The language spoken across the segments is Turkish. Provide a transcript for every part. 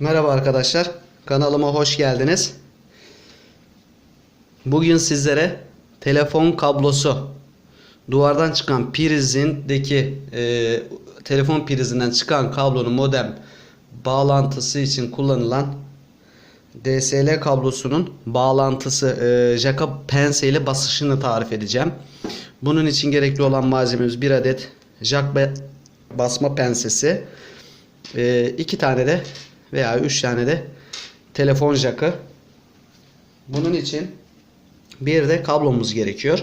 Merhaba arkadaşlar. Kanalıma hoş geldiniz. Bugün sizlere telefon kablosu duvardan çıkan prizindeki e, telefon prizinden çıkan kablonun modem bağlantısı için kullanılan DSL kablosunun bağlantısı e, jaka pense ile basışını tarif edeceğim. Bunun için gerekli olan malzememiz bir adet jack basma pensesi, e, iki tane de veya üç tane de telefon jakı. Bunun için bir de kablomuz gerekiyor.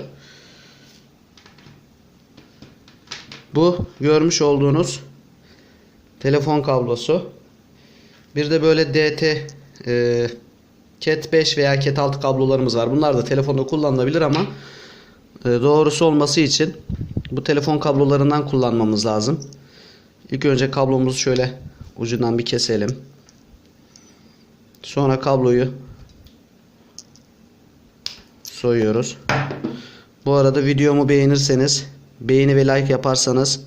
Bu görmüş olduğunuz telefon kablosu. Bir de böyle DT e, Cat 5 veya Cat 6 kablolarımız var. Bunlar da telefonda kullanılabilir ama e, doğrusu olması için bu telefon kablolarından kullanmamız lazım. İlk önce kablomuzu şöyle ucundan bir keselim. Sonra kabloyu soyuyoruz. Bu arada videomu beğenirseniz, beğeni ve like yaparsanız,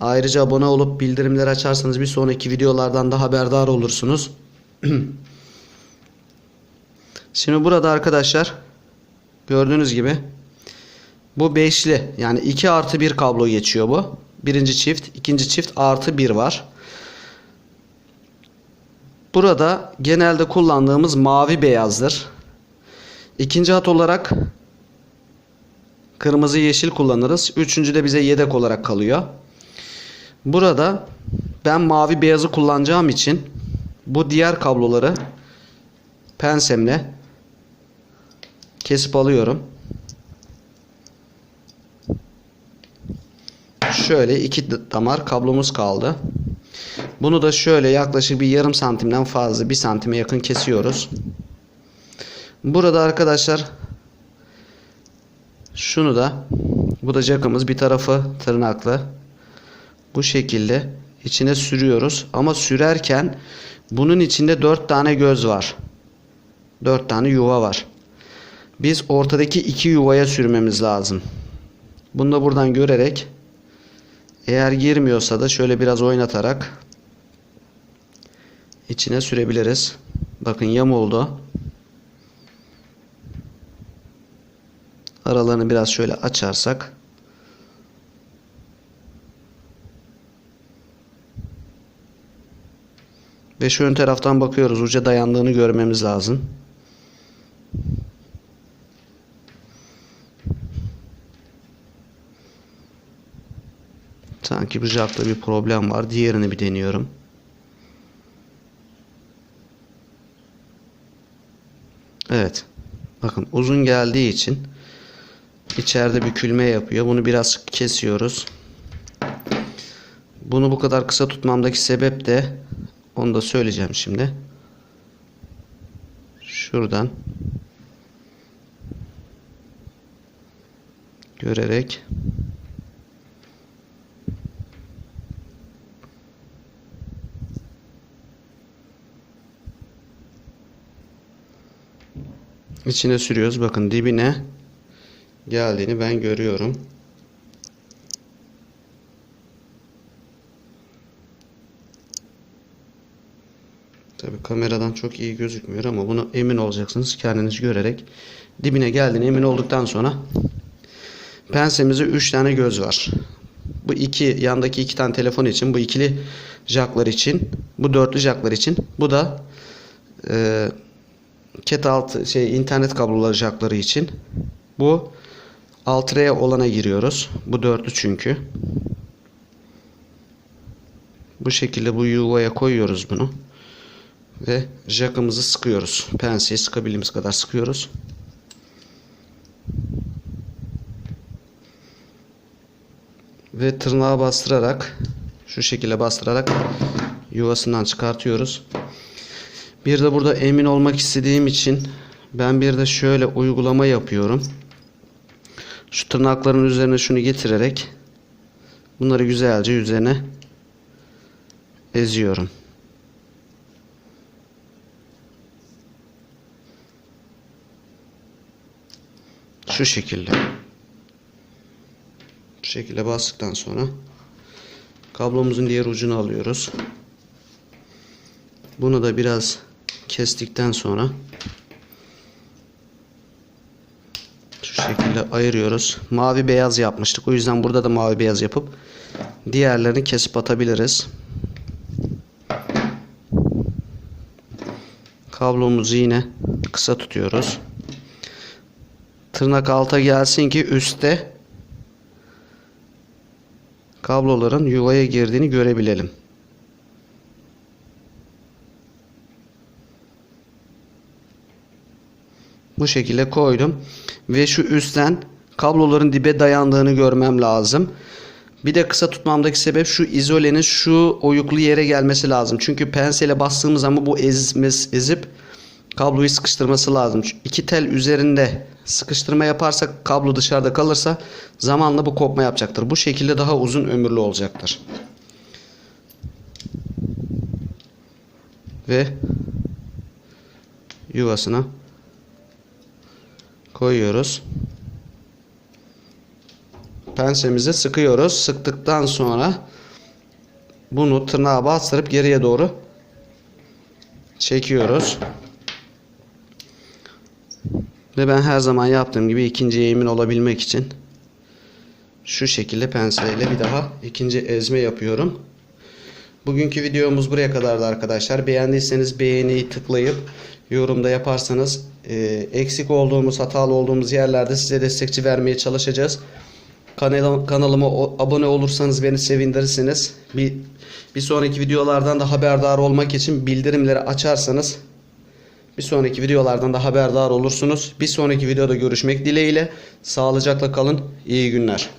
ayrıca abone olup bildirimleri açarsanız bir sonraki videolardan da haberdar olursunuz. Şimdi burada arkadaşlar gördüğünüz gibi bu beşli yani 2 artı 1 kablo geçiyor bu. Birinci çift, ikinci çift artı 1 var. Burada genelde kullandığımız mavi beyazdır. İkinci hat olarak kırmızı yeşil kullanırız. Üçüncü de bize yedek olarak kalıyor. Burada ben mavi beyazı kullanacağım için bu diğer kabloları pensemle kesip alıyorum. Şöyle iki damar kablomuz kaldı. Bunu da şöyle yaklaşık bir yarım santimden fazla bir santime yakın kesiyoruz. Burada arkadaşlar şunu da bu da jackımız bir tarafı tırnaklı. Bu şekilde içine sürüyoruz. Ama sürerken bunun içinde 4 tane göz var. 4 tane yuva var. Biz ortadaki iki yuvaya sürmemiz lazım. Bunu da buradan görerek eğer girmiyorsa da şöyle biraz oynatarak içine sürebiliriz. Bakın yam oldu. Aralarını biraz şöyle açarsak ve şu ön taraftan bakıyoruz. Uca dayandığını görmemiz lazım. Sanki bu jackta bir problem var. Diğerini bir deniyorum. Evet. Bakın uzun geldiği için içeride bükülme yapıyor. Bunu biraz kesiyoruz. Bunu bu kadar kısa tutmamdaki sebep de onu da söyleyeceğim şimdi. Şuradan görerek içine sürüyoruz. Bakın dibine geldiğini ben görüyorum. Tabi kameradan çok iyi gözükmüyor ama bunu emin olacaksınız kendiniz görerek. Dibine geldiğine emin olduktan sonra pensemizde 3 tane göz var. Bu iki yandaki iki tane telefon için, bu ikili jacklar için, bu dörtlü jacklar için, bu da e, cat altı şey internet kabloları jackları için. Bu 6R olana giriyoruz. Bu dörtlü çünkü. Bu şekilde bu yuvaya koyuyoruz bunu. Ve jackımızı sıkıyoruz. Penseyi sıkabildiğimiz kadar sıkıyoruz. Ve tırnağa bastırarak şu şekilde bastırarak yuvasından çıkartıyoruz. Bir de burada emin olmak istediğim için ben bir de şöyle uygulama yapıyorum. Şu tırnakların üzerine şunu getirerek bunları güzelce üzerine eziyorum. Şu şekilde. Bu şekilde bastıktan sonra kablomuzun diğer ucunu alıyoruz. Bunu da biraz kestikten sonra şu şekilde ayırıyoruz. Mavi beyaz yapmıştık. O yüzden burada da mavi beyaz yapıp diğerlerini kesip atabiliriz. Kablomuzu yine kısa tutuyoruz. Tırnak alta gelsin ki üstte kabloların yuvaya girdiğini görebilelim. Bu şekilde koydum. Ve şu üstten kabloların dibe dayandığını görmem lazım. Bir de kısa tutmamdaki sebep şu izolenin şu oyuklu yere gelmesi lazım. Çünkü pensele bastığımız zaman bu ezmez, ezip kabloyu sıkıştırması lazım. İki tel üzerinde sıkıştırma yaparsak kablo dışarıda kalırsa zamanla bu kopma yapacaktır. Bu şekilde daha uzun ömürlü olacaktır. Ve yuvasına koyuyoruz. Pensemizi sıkıyoruz. Sıktıktan sonra bunu tırnağa bastırıp geriye doğru çekiyoruz. Ve ben her zaman yaptığım gibi ikinciye emin olabilmek için şu şekilde penseyle bir daha ikinci ezme yapıyorum. Bugünkü videomuz buraya kadardı arkadaşlar. Beğendiyseniz beğeniyi tıklayıp yorumda yaparsanız e, eksik olduğumuz, hatalı olduğumuz yerlerde size destekçi vermeye çalışacağız. Kanala, kanalıma o- abone olursanız beni sevindirirsiniz. Bir, bir sonraki videolardan da haberdar olmak için bildirimleri açarsanız bir sonraki videolardan da haberdar olursunuz. Bir sonraki videoda görüşmek dileğiyle. Sağlıcakla kalın. İyi günler.